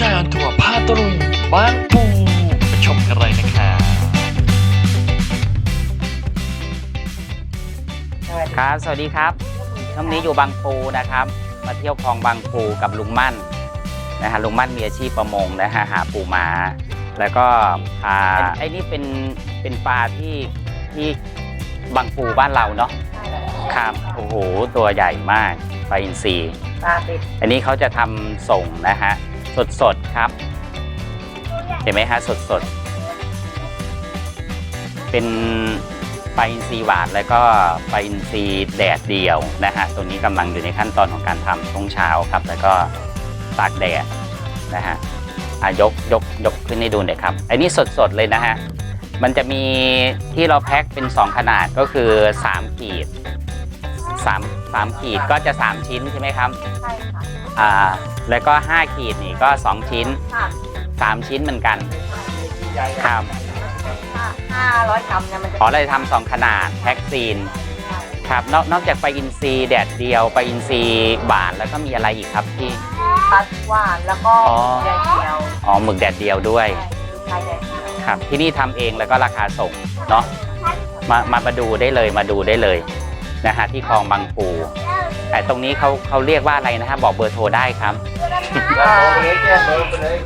ชายออนทัวร์พาตะลุยบ้านปูไปชมกันเลยนะครับครับ สวัสดีครับช่วงนี้อยู่บางปูนะครับ มาเที่ยวคลองบางปูกับลุงมั่นนะฮะลุงมั่นมีอาชีพประมงนะฮะหาปูม้าแล้วก็พาไอ้นี่เป็นเป็นปลาที่ที่บางปูบ้านเราเนาะครับโอ้โหตัวใหญ่มากปลาอินทรีปลาติดอันนี้เขาจะทำส่งนะฮะ สดสดครับ เห็นไหมฮะสดสดเป็นปลาอินทรีหวานแล้วก็ปลาอินทรีแดดเดียวนะฮะตัวนี้กำลังอยู่ในขั้นตอนของการทำช่วงเช้าครับ แล้วก็ตากแดดนะฮะอะยกยกยกขึ้นให้ดูหน่อยครับ อันนี้สดสดๆเลยนะฮะ มันจะมีที่เราแพ็คเป็น 2 ขนาดก็คือ 3 ขีด3 3ขีดก็จะ 3 ชิ้นใช่ไหมครับ ใช่ค่ะ อ่าแล้วก็ 5 ขีดนี่ก็ 2 ชิ้น ค่ะ3 ชิ้นเหมือนกันครับห้าห้าร้อยกรัมเนี่ยมันจะขอเลยทำสองขนาดแพ็กซีนครับนอกนอกจากไปลาอินทรีแดดเดียวไปลาอินทรีหวานแล้วก็มีอะไรอีกครับที่ปลาหวานแล้วก็อ๋อ แดงเดียวอ๋อหมึกแดดเดียวด้วย ใช่แดงเดียวครับที่นี่ทำเองแล้วก็ราคาส่งเนาะมามามาดูได้เลยมาดูได้เลยนะฮะที่คลองบางปู แต่ตรงนี้เขาเขาเรียกว่าอะไรนะฮะบอกเบอร์โทรได้ครับเอ่อ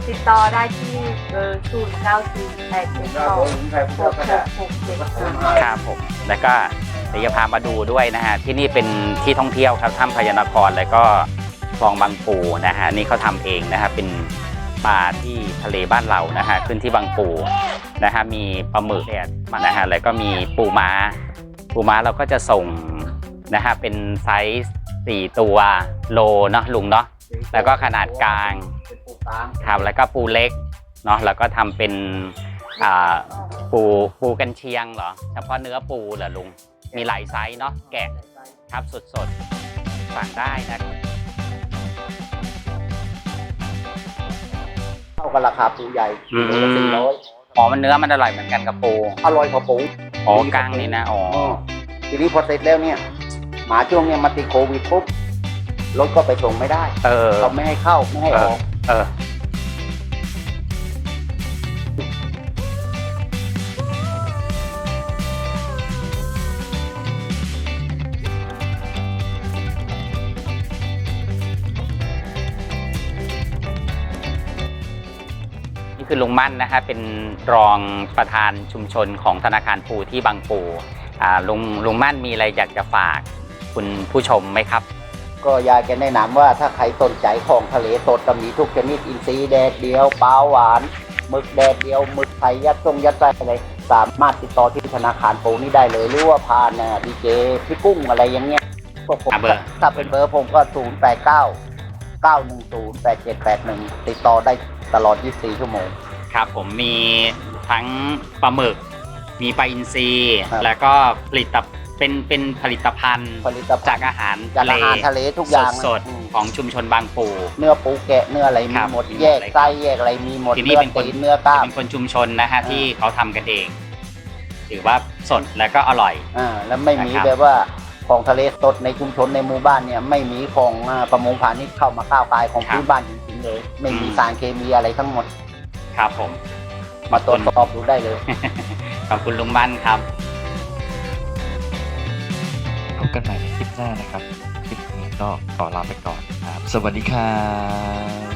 ติดต่อได้ที่เบอร์ศูนย์เก้าสี่แปดเจ็ดสองหกหกหกเจ็ดศูนย์ครับผมแล้วก็เดี๋ยวจะพามาดูด้วยนะฮะที่นี่เป็นที่ท่องเที่ยวครับถ้ำพญานครแล้วก็คลองบางปูนะฮะนี่เขาทำเองนะฮะเป็นปลาที่ทะเลบ้านเรานะฮะขึ้นที่บางปูนะฮะมีปลาหมึกแดดมานะฮะแล้วก็มีปูม้า ปูม้าเราก็จะส่งนะฮะเป็นไซส์ สี่ตัวโลเนาะลุงเนาะแล้วก็ขนาดกลางครับแล้วก็ปูเล็กเนาะแล้วก็ทำเป็นอ่าปูปูกันเชียงเหรอเฉพาะเนื้อปูเหรอลุงมีหลายไซส์เนาะแกะครับสดๆสั่งได้นะครับเท่ากับราคาปูใหญ่อืมโลละสี่ร้อยอ๋อมันเนื้อมันอร่อยเหมือนกันกับปูอร่อยกว่าปูอ๋อกลางนี่นะอ๋ออ๋อทีนี้พอเสร็จแล้วเนี่ย หมาช่วงเนี้ยมาติดโควิดปุ๊บรถก็ไปส่งไม่ได้เออ เขาไม่ให้เข้าไม่ให้ออกเออ นี่คือลุงมั่นนะฮะเป็นรองประธานชุมชนของธนาคารปูที่บางปูอ่าลุงลุงมั่นมีอะไรอยากจะฝาก คุณผู้ชมไหมครับ ก็อยากจะแนะนำว่าถ้าใครสนใจของทะเลสดก็มีทุกชนิดอินทรีแดดเดียวปลาหวานหมึกแดดเดียวหมึกไทยยัดทรงยัดไส้อะไรสามารถติดต่อที่ธนาคารปูนี่ได้เลยหรือว่าผ่านดีเจพี่กุ้งอะไรอย่างเงี้ยพวกผมอะเบอร์ ถ้าเป็นเบอร์ผมก็ศูนย์แปดเก้าเก้าหนึ่งศูนย์แปดเจ็ดแปดหนึ่งติดต่อได้ตลอด 24 ชั่วโมง ครับผมมีทั้งปลาหมึก มีปลาอินทรีครับ แล้วก็ผลิต เป็นเป็นผลิตภัณฑ์ ผลิตภัณฑ์ จากอาหารจากทะเลอาหารทะเลทุกอย่างสดอืม ๆของชุมชนบางปู เนื้อปูแกะเนื้ออะไรคมีรับหมดมีหมดแยกเลยครับไส้แยกอะไรมีหมดที่นี่เนื้อเป็นคนตีนเนื้อกล้ามเป็นคนชุมชนนะฮะอ่าที่เขาทำกันเอง ถือว่าสดแล้วก็อร่อย อ่าแล้วไม่มีนะครับ แบบว่าของทะเลสดในชุมชนในหมู่บ้านเนี่ยไม่มีของอ่าประมงพาณิชย์เข้ามาก้าวกายของพื้นบ้านจริงๆเลย ไม่มีสารเคมีอะไรทั้งหมด ครับผม มาตรวจสอบดูได้เลย ขอบคุณลุงมั่นครับพบ กันใหม่ในคลิปหน้านะครับ คลิปนี้ก็ขอลาไปก่อนครับ สวัสดีครับ